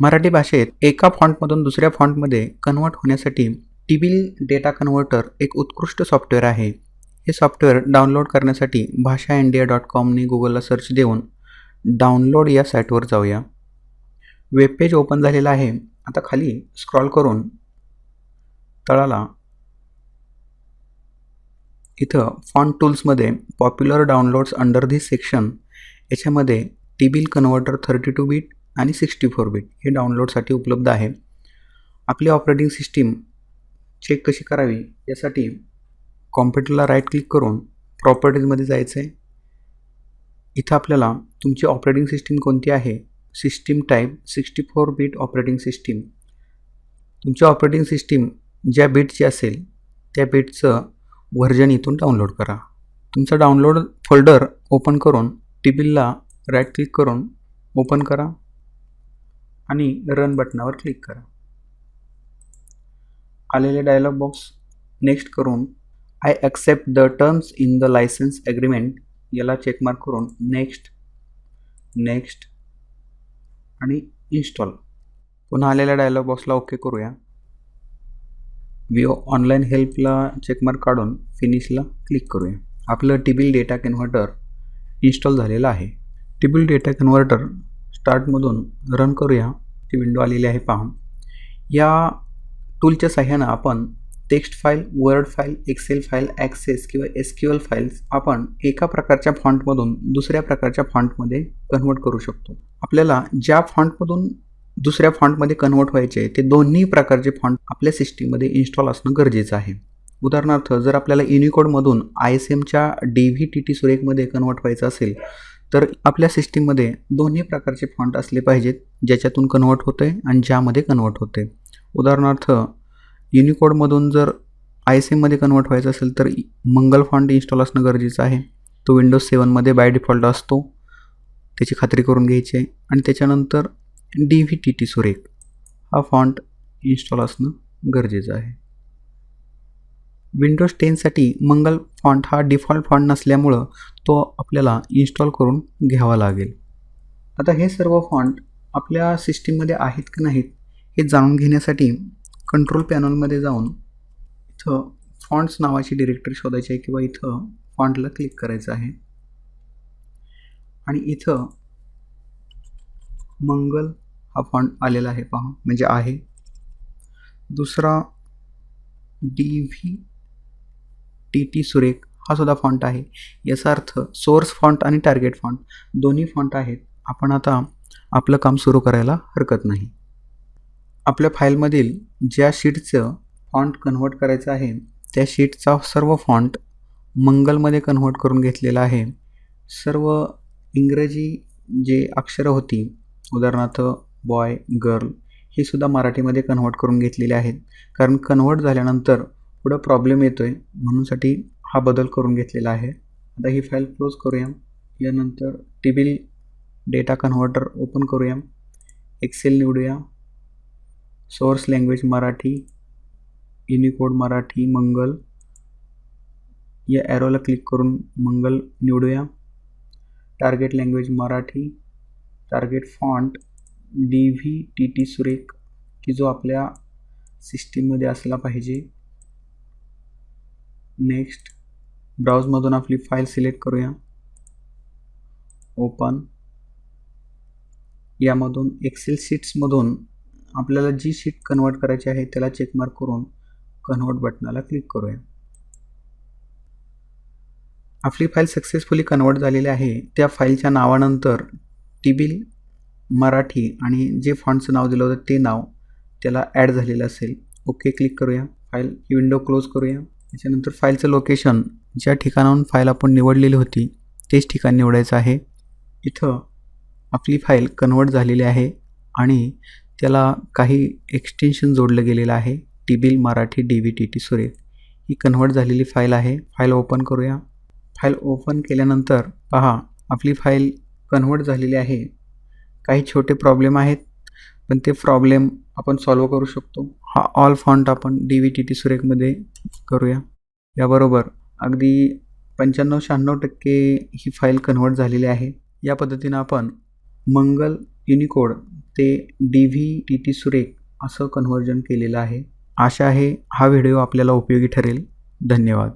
मराठी भाषेत एका फॉन्टमधून दुसऱ्या फॉन्टमध्ये कन्वर्ट होण्यासाठी टीबील डेटा कन्व्हर्टर एक उत्कृष्ट सॉफ्टवेअर आहे. हे सॉफ्टवेअर डाउनलोड करण्यासाठी भाषा इंडिया डॉट कॉमने गुगलला सर्च देऊन डाउनलोड या साईटवर जाऊया. वेबपेज ओपन झालेलं आहे. आता खाली स्क्रॉल करून तळाला इथं font टूल्समध्ये popular downloads under this section याच्यामध्ये TBIL converter thirty two bit आणि सिक्स्टी फोर बीट हे डाउनलोडसाठी उपलब्ध आहे. आपली ऑपरेटिंग सिस्टीम चेक कशी करावी यासाठी कॉम्प्युटरला राईट क्लिक करून प्रॉपर्टीजमध्ये जायचं आहे इथं आपल्याला तुमची ऑपरेटिंग सिस्टीम कोणती आहे? System type sixty four bit operating system तुमची ऑपरेटिंग सिस्टीम ज्या बीटची असेल त्या बीटचं व्हर्जन इथून डाउनलोड करा. तुमचा डाउनलोड फोल्डर ओपन करून टीबिलला राईट क्लिक करून ओपन करा. आणि रन बटनावर क्लिक करा. आलेले डायलॉग बॉक्स नेक्स्ट करून I accept the terms in the licence agreement याला चेकमार्क करून नेक्स्ट नेक्स्ट आणि इन्स्टॉल पुन्हा आलेल्या डायलॉग बॉक्सला ओके करूया. विओ ऑनलाईन हेल्पला चेकमार्क काढून फिनिशला क्लिक करूया. आपलं टिबिल डेटा कन्व्हर्टर इन्स्टॉल झालेलं आहे. टिबिल डेटा कन्व्हर्टर स्टार्टमधून रन करूया. ती विंडो आलेली आहे पहा या टूलच्या सहाय्यानं आपण text file Word file Excel file Access किंवा एस क्यू एल फाईल्स आपण एका प्रकारच्या फॉन्टमधून दुसऱ्या प्रकारच्या फॉन्टमध्ये कन्वर्ट करू शकतो. आपल्याला ज्या फॉन्टमधून दुसऱ्या फॉन्टमध्ये कन्वर्ट व्हायचे आहे ते दोन्ही प्रकारचे फॉन्ट आपल्या सिस्टीममध्ये इन्स्टॉल असणं गरजेचं आहे. उदाहरणार्थ जर आपल्याला युनिकोडमधून आय एस एमच्या डी व्ही टी टी सुरेखमध्ये कन्वर्ट व्हायचं असेल तर आपल्या सिस्टीममध्ये दोन्ही प्रकारचे फॉन्ट असले पाहिजेत ज्याच्यातून कन्वर्ट होते आणि ज्यामध्ये कन्वर्ट होते उदाहरणार्थ युनिकोडमधून जर आय एस एममध्ये कन्वर्ट व्हायचं असेल तर मंगल फॉन्ट इन्स्टॉल असणं गरजेचं आहे. तो विंडोज सेवनमध्ये बाय डिफॉल्ट असतो. त्याची खात्री करून घ्यायची आहे. आणि त्याच्यानंतर डी व्ही टी टी सुरेख. हा फॉन्ट इन्स्टॉल असणं गरजेचं आहे. विंडोज टेनसाठी मंगल फॉन्ट हा डिफॉल्ट फॉन्ट नसल्यामुळं तो आपल्याला इन्स्टॉल करून घ्यावा लागेल. आता हे सर्व फॉन्ट आपल्या सिस्टीममध्ये आहेत की नाहीत हे जाणून घेण्यासाठी कंट्रोल पॅनलमध्ये जाऊन इथं फॉन्ट्स नावाची डिरेक्टरी शोधायची आहे किंवा इथं फॉन्टला क्लिक करायचं आहे. आणि इथं मंगल हा फॉन्ट आलेला आहे पहा म्हणजे आहे. दुसरा डी व्ही टी टी सुरेख हा सुद्धा फॉन्ट आहे. याचा अर्थ सोर्स फॉन्ट आणि टार्गेट फॉन्ट दोन्ही फॉन्ट आहेत. आपण आता आपलं काम सुरू करायला हरकत नाही. आपल्या फाईलमधील ज्या शीटचं फॉन्ट कन्व्हर्ट करायचं आहे त्या शीटचा सर्व फॉन्ट मंगलमध्ये कन्व्हर्ट करून घेतलेला आहे. सर्व इंग्रजी जे अक्षरं होती उदाहरणार्थ बॉय गर्ल ही सुद्धा मराठीमध्ये कन्व्हर्ट करून घेतलेले आहेत. कारण कन्व्हर्ट झाल्यानंतर पुढं प्रॉब्लेम येतो आहे म्हणूनसाठी हा बदल करून घेतलेला आहे. आता ही फाईल क्लोज करूया. यानंतर टीबिल डेटा कन्व्हर्टर ओपन करूया. एक्सेल निवडूया. Source language Marathi. Unicode Marathi Mangal. या ॲरोला क्लिक करून मंगल निवडूया. Target language Marathi. Target font D V T T Surekh की जो आपल्या सिस्टीममध्ये असला पाहिजे. नेक्स्ट. ब्राउजमधून आपली फाईल सिलेक्ट करूया. ओपन. यामधून एक्सेल शीट्समधून आपल्याला जी शीट कन्वर्ट करायची आहे त्याला चेकमार्क करून कन्वर्ट बटनाला क्लिक करूया. आपली फाईल सक्सेसफुली कन्वर्ट झालेली आहे. त्या फाईलच्या नावानंतर टिबिल मराठी आणि जे फॉन्टचं नाव दिलं होतं ते नाव त्याला ॲड झालेलं असेल. ओके क्लिक करूया. फाईल ही विंडो क्लोज करूया. त्याच्यानंतर फाईलचं लोकेशन ज्या ठिकाणाहून फाईल आपण निवडलेली होती तेच ठिकाण निवडायचं आहे. इथं आपली फाईल कन्वर्ट झालेली आहे आणि त्याला काही एक्सटेन्शन जोडलं गेलेलं आहे. TBIL Marathi D V T T Surekh. ही कन्वर्ट झालेली फाईल आहे. फाईल ओपन करूया. फाईल ओपन केल्यानंतर पहा आपली फाईल कन्वर्ट झालेली आहे. काही छोटे प्रॉब्लेम आहेत पण ते प्रॉब्लेम आपण सॉल्व करू शकतो. हा ऑल फॉन्ट आपण डी व्ही टी टी सुरेखमध्ये करूया. याबरोबर अगदी पंच्याण्णव शहाण्णव टक्के ही फाईल कन्वर्ट झालेली आहे. या पद्धतीनं आपण मंगल युनिकोड ते डी व्ही टी टी सुरेख असं कन्व्हर्जन केलेलं आहे. आशा आहे हा व्हिडिओ आपल्याला उपयोगी ठरेल. धन्यवाद.